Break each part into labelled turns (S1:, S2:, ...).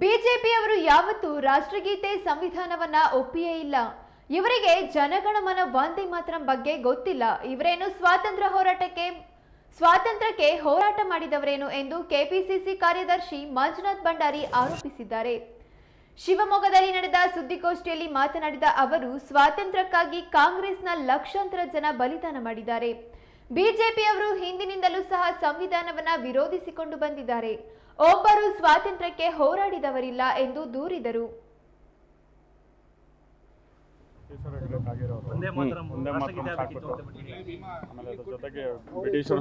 S1: ಬಿಜೆಪಿಯವರು ಯಾವತ್ತೂ ರಾಷ್ಟ್ರಗೀತೆ ಸಂವಿಧಾನವನ್ನ ಒಪ್ಪಿಯೇ ಇಲ್ಲ. ಇವರಿಗೆ ಜನಗಣಮನ ವಂದೇ ಮಾತ್ರ ಬಗ್ಗೆ ಗೊತ್ತಿಲ್ಲ. ಇವರೇನು ಸ್ವಾತಂತ್ರ್ಯ ಹೋರಾಟಕ್ಕೆ, ಸ್ವಾತಂತ್ರ್ಯಕ್ಕೆ ಹೋರಾಟ ಮಾಡಿದವರೇನು ಎಂದು ಕೆಪಿಸಿಸಿ ಕಾರ್ಯದರ್ಶಿ ಮಂಜುನಾಥ್ ಭಂಡಾರಿ ಆರೋಪಿಸಿದ್ದಾರೆ. ಶಿವಮೊಗ್ಗದಲ್ಲಿ ನಡೆದ ಸುದ್ದಿಗೋಷ್ಠಿಯಲ್ಲಿ ಮಾತನಾಡಿದ ಅವರು, ಸ್ವಾತಂತ್ರ್ಯಕ್ಕಾಗಿ ಕಾಂಗ್ರೆಸ್ನ ಲಕ್ಷಾಂತರ ಜನ ಬಲಿದಾನ ಮಾಡಿದ್ದಾರೆ. ಬಿಜೆಪಿಯವರು ಹಿಂದಿನಿಂದಲೂ ಸಹ ಸಂವಿಧಾನವನ್ನ ವಿರೋಧಿಸಿಕೊಂಡು ಬಂದಿದ್ದಾರೆ. ಒಬ್ಬರು ಸ್ವಾತಂತ್ರ್ಯಕ್ಕೆ ಹೋರಾಡಿದವರಿಲ್ಲ ಎಂದು ದೂರಿದರು.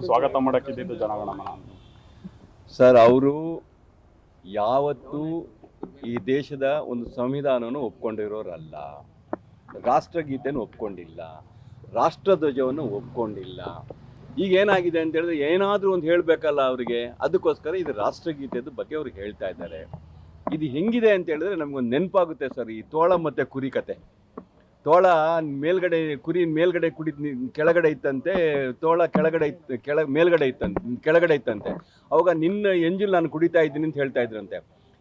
S2: ಸ್ವಾಗತ ಮಾಡಕ್ಕಿದ್ದು ಜನಗಣಮನ
S3: ಸರ್ ಅವರು ಯಾವತ್ತೂ ಈ ದೇಶದ ಒಂದು ಸಂವಿಧಾನವನ್ನು ಒಪ್ಕೊಂಡಿರೋರಲ್ಲ. ರಾಷ್ಟ್ರಗೀತೆಯನ್ನು ಒಪ್ಕೊಂಡಿಲ್ಲ. ರಾಷ್ಟ್ರಧ್ವಜವನ್ನು ಒಪ್ಕೊಂಡಿಲ್ಲ. ಈಗ ಏನಾಗಿದೆ ಅಂತ ಹೇಳಿದ್ರೆ ಏನಾದರೂ ಒಂದು ಹೇಳಬೇಕಲ್ಲ ಅವರಿಗೆ, ಅದಕ್ಕೋಸ್ಕರ ಇದು ರಾಷ್ಟ್ರಗೀತೆದ ಬಗ್ಗೆ ಅವ್ರಿಗೆ ಹೇಳ್ತಾ ಇದ್ದಾರೆ. ಇದು ಹೆಂಗಿದೆ ಅಂತ ಹೇಳಿದ್ರೆ ನಮ್ಗೊಂದು ನೆನಪಾಗುತ್ತೆ ಸರ್, ಈ ತೋಳ ಮತ್ತು ಕುರಿ ಕತೆ. ತೋಳ ಮೇಲ್ಗಡೆ, ಕುರಿ ಮೇಲ್ಗಡೆ ಕುಡಿ ಕೆಳಗಡೆ ಇತ್ತಂತೆ, ತೋಳ ಕೆಳಗಡೆ ಇತ್ತು ಕೆಳ, ಮೇಲ್ಗಡೆ ಇತ್ತಂತೆ, ಕೆಳಗಡೆ ಇತ್ತಂತೆ. ಅವಾಗ ನಿನ್ನ ಎಂಜಿಲ್ ನಾನು ಕುಡಿತಾ ಇದ್ದೀನಿ ಅಂತ ಹೇಳ್ತಾ ಇದ್ರಂತೆ.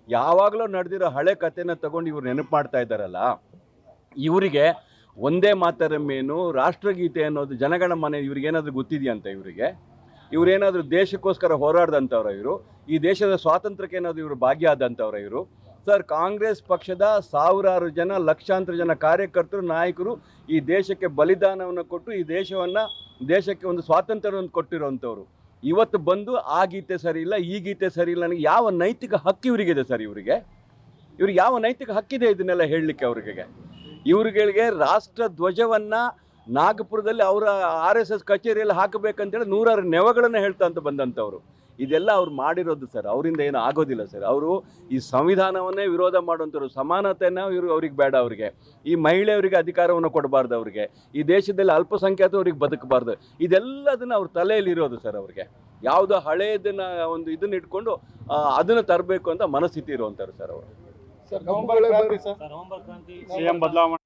S3: ಯಾವಾಗಲೂ ನಡೆದಿರೋ ಹಳೆ ಕಥೆನ ತಗೊಂಡು ಇವ್ರು ನೆನಪು ಮಾಡ್ತಾ ಇದ್ದಾರಲ್ಲ, ಇವರಿಗೆ ಒಂದೇ ಮಾತರಮ್ಮೇನು ರಾಷ್ಟ್ರಗೀತೆ ಅನ್ನೋದು ಜನಗಣ ಮನೆ, ಇವ್ರಿಗೇನಾದರೂ ಗೊತ್ತಿದೆಯಂತ ಇವರಿಗೆ? ಇವರೇನಾದರೂ ದೇಶಕ್ಕೋಸ್ಕರ ಹೋರಾಡ್ದಂಥವ್ರ ಇವರು? ಈ ದೇಶದ ಸ್ವಾತಂತ್ರ್ಯಕ್ಕೆ ಏನಾದರೂ ಇವರು ಭಾಗ್ಯ ಆದಂಥವ್ರು ಇವರು? ಸರ್, ಕಾಂಗ್ರೆಸ್ ಪಕ್ಷದ ಸಾವಿರಾರು ಜನ, ಲಕ್ಷಾಂತರ ಜನ ಕಾರ್ಯಕರ್ತರು, ನಾಯಕರು ಈ ದೇಶಕ್ಕೆ ಬಲಿದಾನವನ್ನು ಕೊಟ್ಟು, ಈ ದೇಶವನ್ನು, ದೇಶಕ್ಕೆ ಒಂದು ಸ್ವಾತಂತ್ರ್ಯವನ್ನು ಕೊಟ್ಟಿರುವಂಥವ್ರು. ಇವತ್ತು ಬಂದು ಆ ಗೀತೆ ಸರಿ ಇಲ್ಲ, ಈ ಗೀತೆ ಸರಿ ಇಲ್ಲ, ನನಗೆ ಯಾವ ನೈತಿಕ ಹಕ್ಕು ಇವರಿಗಿದೆ ಸರ್ ಇವರಿಗೆ? ಇವ್ರಿಗೆ ಯಾವ ನೈತಿಕ ಹಕ್ಕಿದೆ ಇದನ್ನೆಲ್ಲ ಹೇಳಲಿಕ್ಕೆ ಅವ್ರಿಗೆ? ಇವ್ರುಗಳಿಗೆ ರಾಷ್ಟ್ರ ಧ್ವಜವನ್ನ ನಾಗಪುರದಲ್ಲಿ ಅವರ ಆರ್ ಎಸ್ ಎಸ್ ಕಚೇರಿಯಲ್ಲಿ ಹಾಕಬೇಕಂತೇಳಿ ನೂರಾರು ನೆವಗಳನ್ನು ಹೇಳ್ತಾ ಅಂತ ಬಂದಂಥವ್ರು. ಇದೆಲ್ಲ ಅವ್ರು ಮಾಡಿರೋದು ಸರ್. ಅವರಿಂದ ಏನು ಆಗೋದಿಲ್ಲ ಸರ್. ಅವರು ಈ ಸಂವಿಧಾನವನ್ನೇ ವಿರೋಧ ಮಾಡುವಂಥವ್ರು. ಸಮಾನತೆನ ಇವರು ಅವ್ರಿಗೆ ಬೇಡ ಅವರಿಗೆ. ಈ ಮಹಿಳೆಯವರಿಗೆ ಅಧಿಕಾರವನ್ನು ಕೊಡಬಾರ್ದು ಅವ್ರಿಗೆ. ಈ ದೇಶದಲ್ಲಿ ಅಲ್ಪಸಂಖ್ಯಾತವ್ರಿಗೆ ಬದುಕಬಾರ್ದು. ಇದೆಲ್ಲದನ್ನು ಅವ್ರ ತಲೆಯಲ್ಲಿ ಇರೋದು ಸರ್ ಅವ್ರಿಗೆ. ಯಾವುದೋ ಹಳೆಯದನ್ನ ಒಂದು ಇದನ್ನ ಇಟ್ಕೊಂಡು ಅದನ್ನ ತರಬೇಕು ಅಂತ ಮನಸ್ಥಿತಿ ಇರುವಂಥವ್ರು ಸರ್ ಅವರು.
S4: ಸರ್ ನವಂಬರ್ ಕ್ರಾಂತಿ ಸರ್
S5: ಸರ್ ನವೆಂಬರ್ ಕ್ರಾಂತಿ
S2: ಸಿಎಂ ಬದಲಾವಣೆ